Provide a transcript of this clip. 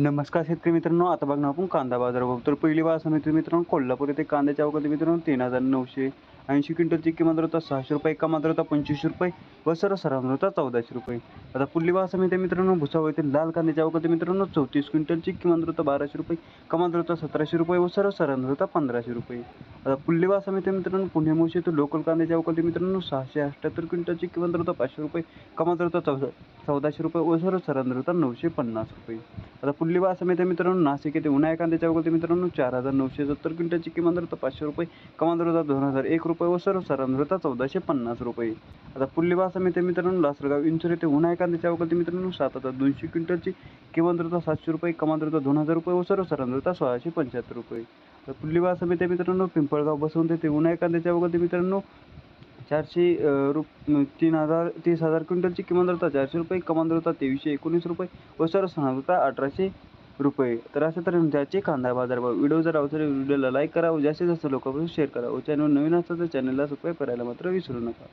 नमस्कार शेतकरी मित्रांनो आता बघणार आपण कांदा बाजार बघू तर पहिली बाजार समिती मित्रांनो कोल्हापूर येथे कांद्याच्या अवघात मित्रांनो तीन हजार नऊशे ऐंशी क्विंटलची किंमत होता सहाशे रुपये कमाल होता पंचवीसशे रुपये व सरासरा होता चौदाशे रुपये. आता पुढली बाजार समिती मित्रांनो भुसावळ येथील लाल कांद्याच्या अवघात मित्रांनो चौतीस क्विंटलची किंमत होता बाराशे रुपये. कमाल होता सतराशे रुपये व सरासरा होता पंधराशे रुपये. आता पुढली समिती मित्रांनो पुणे मुळशी तो लोकल कांद्याच्या अवकाळी मित्रांनो सहाशे अठ्ठ्याहत्तर क्विंटलची किमान दर होता पाचशे रुपये कमाल दर होता चौदा चौदाशे रुपये व सर्वसाधारण दर होता नऊशे पन्नास रुपये. आता पुल्लेवा बाजार समिती मित्रांनो नाशिक येथे उन्हाळ्या कांद्याच्या अवकाळी मित्रांनो चार हजार नऊशे सत्तर क्विंटलची किमान दर होता पाचशे रुपये कमाल दर होता दोन हजार एक रुपये व सर्वसाधारण दर होता चौदाशे पन्नास रुपये. आता पुल्लेवा समिती मित्रांनो लासलगाव इंचूर येथे उन्हाळ्या कांद्याच्या अवकाळी मित्रांनो सात हजार दोनशे क्विंटलची किंमत सातशे रुपये कमाल दोन हजार रुपये व सर्वसाधारण सोळाशे पंच्याहत्तर रुपये. तर पुढली बाजार समिती मित्रांनो पिंपळगाव बसवून देते. उन्हाळ्या कांद्याच्या ते मित्रांनो चारशे रुप तीन हजार तीस हजार क्विंटलची किमानद्रता चारशे रुपये कमाल तेवीसशे एकोणीस रुपये व सर्वसाधारण अठराशे रुपये. तर अशा तऱ्हेने त्याचे कांदा बाजार भाव व्हिडिओ जर आवडले व्हिडिओला लाईक करा व जास्तीत जास्त लोकांपासून शेअर करा व चॅनल नवीन असतं तर चॅनलला सबस्क्राईब करायला मात्र विसरू नका.